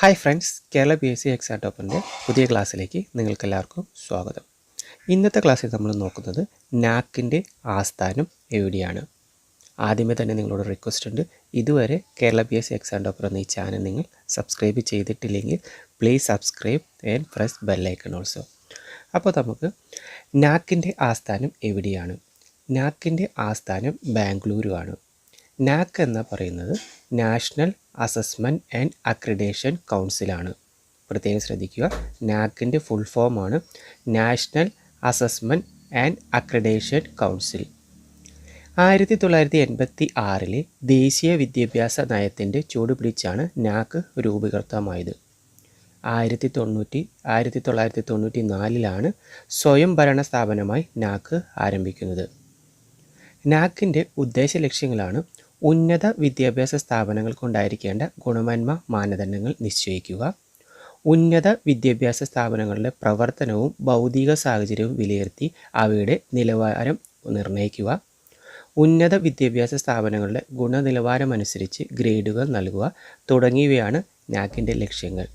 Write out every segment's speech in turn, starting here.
Hi friends Kerala P S C exam ടോപ്പറിന്റെ പുതിയ ക്ലാസ്സിലേക്ക് നിങ്ങൾക്കെല്ലാവർക്കും സ്വാഗതം. ഇന്നത്തെ ക്ലാസ്സിൽ നമ്മൾ നോക്കുന്നത് നാക്കിന്റെ ആസ്ഥാനം എവിടെയാണ്? ആദ്യമേ തന്നെ നിങ്ങളോട് റിക്വസ്റ്റ് ഉണ്ട്. ഇതുവരെ Kerala P S C exam topper എന്ന ഈ ചാനൽ നിങ്ങൾ സബ്സ്ക്രൈബ് ചെയ്തിട്ടില്ലെങ്കിൽ please subscribe and press bell icon also അപ്പോൾ നമുക്ക് നാക്കിന്റെ ആസ്ഥാനം എവിടെയാണ്? നാക്കിന്റെ ആസ്ഥാനം ബാംഗ്ലൂരു ആണ് നാക്ക് എന്ന് പറയുന്നത് നാഷണൽ അസസ്മെന്റ് ആൻഡ് അക്രിഡേഷൻ കൗൺസിലാണ്. പ്രത്യേകം ശ്രദ്ധിക്കുക നാക്കിന്റെ ഫുൾ ഫോമാണ് national assessment and accreditation council. ആയിരത്തി തൊള്ളായിരത്തി എൺപത്തി ആറിലെ ദേശീയ വിദ്യാഭ്യാസ നയത്തിന്റെ ചുവടുപിടിച്ചാണ് നാക്ക് രൂപീകൃതമായത്. ആയിരത്തി തൊണ്ണൂറ്റി ആയിരത്തി തൊള്ളായിരത്തി തൊണ്ണൂറ്റി നാലിലാണ് സ്വയംഭരണ സ്ഥാപനമായി നാക്ക് ആരംഭിക്കുന്നത്. നാക്കിന്റെ ഉദ്ദേശ ലക്ഷ്യങ്ങളാണ് ഉന്നത വിദ്യാഭ്യാസ സ്ഥാപനങ്ങൾക്കുണ്ടായിരിക്കേണ്ട ഗുണമേന്മ മാനദണ്ഡങ്ങൾ നിശ്ചയിക്കുക. ഉന്നത വിദ്യാഭ്യാസ സ്ഥാപനങ്ങളുടെ പ്രവർത്തനവും ഭൗതിക സാഹചര്യവും വിലയിരുത്തി അവയുടെ നിലവാരം നിർണയിക്കുക. ഉന്നത വിദ്യാഭ്യാസ സ്ഥാപനങ്ങളുടെ ഗുണനിലവാരമനുസരിച്ച് ഗ്രേഡുകൾ നൽകുക തുടങ്ങിയവയാണ് നാക്കിന്റെ ലക്ഷ്യങ്ങൾ.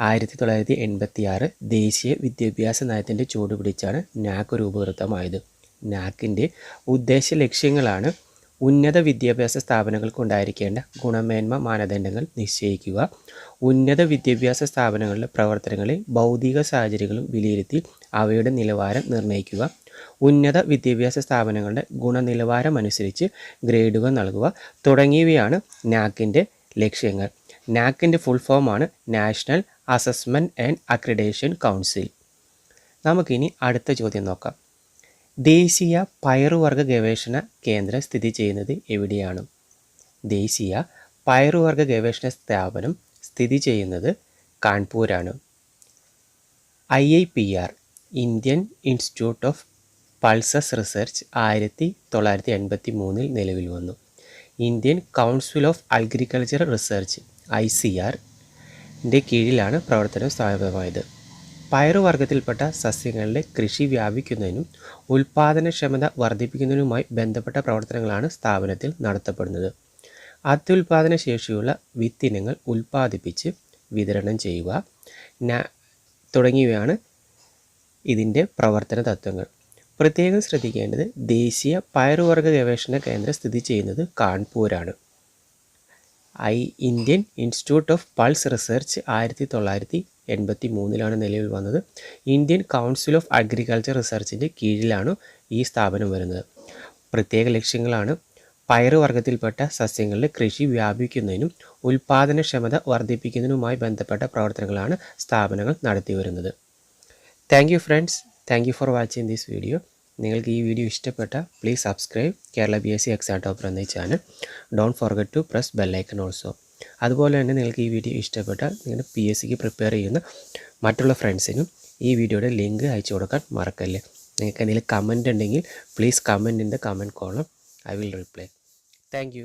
ആയിരത്തി തൊള്ളായിരത്തി എൺപത്തി ആറ് ദേശീയ വിദ്യാഭ്യാസ നയത്തിന്റെ ചുവടുപിടിച്ചാണ് നാക്ക് രൂപകൃതമായത്. നാക്കിന്റെ ഉദ്ദേശ ലക്ഷ്യങ്ങളാണ് ഉന്നത വിദ്യാഭ്യാസ സ്ഥാപനങ്ങൾക്കുണ്ടായിരിക്കേണ്ട ഗുണമേന്മ മാനദണ്ഡങ്ങൾ നിശ്ചയിക്കുക. ഉന്നത വിദ്യാഭ്യാസ സ്ഥാപനങ്ങളുടെ പ്രവർത്തനങ്ങളെ ഭൗതിക സാഹചര്യങ്ങളും വിലയിരുത്തി അവയുടെ നിലവാരം നിർണയിക്കുക. ഉന്നത വിദ്യാഭ്യാസ സ്ഥാപനങ്ങളുടെ ഗുണനിലവാരമനുസരിച്ച് ഗ്രേഡുകൾ നൽകുക തുടങ്ങിയവയാണ് നാക്കിന്റെ ലക്ഷ്യങ്ങൾ. നാക്കിന്റെ ഫുൾ ഫോമാണ് national assessment and accreditation council. നമുക്കിനി അടുത്ത ചോദ്യം നോക്കാം. ദേശീയ പയറുവർഗ ഗവേഷണ കേന്ദ്രം സ്ഥിതി ചെയ്യുന്നത് എവിടെയാണ്? ദേശീയ പയറുവർഗ ഗവേഷണ സ്ഥാപനം സ്ഥിതി ചെയ്യുന്നത് കാൺപൂരാണ്. I I P R Indian institute of pulses research ആയിരത്തി തൊള്ളായിരത്തി എൺപത്തി മൂന്നിൽ നിലവിൽ വന്നു. Indian council of agriculture research I C ആറിന്റെ കീഴിലാണ് പ്രവർത്തനം സ്ഥാപിതമായത്. പയറുവർഗത്തിൽപ്പെട്ട സസ്യങ്ങളുടെ കൃഷി വ്യാപിക്കുന്നതിനും ഉൽപാദനക്ഷമത വർദ്ധിപ്പിക്കുന്നതിനുമായി ബന്ധപ്പെട്ട പ്രവർത്തനങ്ങളാണ് സ്ഥാപനത്തിൽ നടത്തപ്പെടുന്നത്. അത്യുൽപാദന ശേഷിയുള്ള വിത്തിനങ്ങൾ ഉൽപ്പാദിപ്പിച്ച് വിതരണം ചെയ്യുക തുടങ്ങിയവയാണ് ഇതിന്റെ പ്രവർത്തന തത്വങ്ങൾ. പ്രത്യേകം ശ്രദ്ധിക്കേണ്ടത് ദേശീയ പയറുവർഗ ഗവേഷണ കേന്ദ്രം സ്ഥിതി ചെയ്യുന്നത് കാൺപൂരാണ്. I Indian institute of pulse research ആയിരത്തി തൊള്ളായിരത്തി എൺപത്തി മൂന്നിലാണ് നിലവിൽ വന്നത്. ഇന്ത്യൻ കൗൺസിൽ ഓഫ് അഗ്രികൾച്ചർ റിസർച്ചിന്റെ കീഴിലാണ് ഈ സ്ഥാപനം വരുന്നത്. പ്രത്യേക ലക്ഷ്യങ്ങളാണ് പയറുവർഗത്തിൽപ്പെട്ട സസ്യങ്ങളുടെ കൃഷി വ്യാപിക്കുന്നതിനും ഉൽപാദനക്ഷമത വർദ്ധിപ്പിക്കുന്നതിനുമായി ബന്ധപ്പെട്ട പ്രവർത്തനങ്ങളാണ് സ്ഥാപനങ്ങൾ നടത്തിവരുന്നത് thank you friends thank you for watching this video നിങ്ങൾക്ക് ഈ വീഡിയോ ഇഷ്ടപ്പെട്ട please subscribe Kerala B S C exam topper എന്ന channel don't forget to press bell icon also അതുപോലെ തന്നെ നിങ്ങൾക്ക് ഈ വീഡിയോ ഇഷ്ടപ്പെട്ടാൽ നിങ്ങളുടെ പി എസ് സിക്ക് പ്രിപ്പയർ ചെയ്യുന്ന മറ്റുള്ള ഫ്രണ്ട്സിനും ഈ വീഡിയോയുടെ ലിങ്ക് അയച്ചു കൊടുക്കാൻ മറക്കല്ലേ? നിങ്ങൾക്ക് എന്തെങ്കിലും കമന്റ് ഉണ്ടെങ്കിൽ please comment in the comment column I will reply thank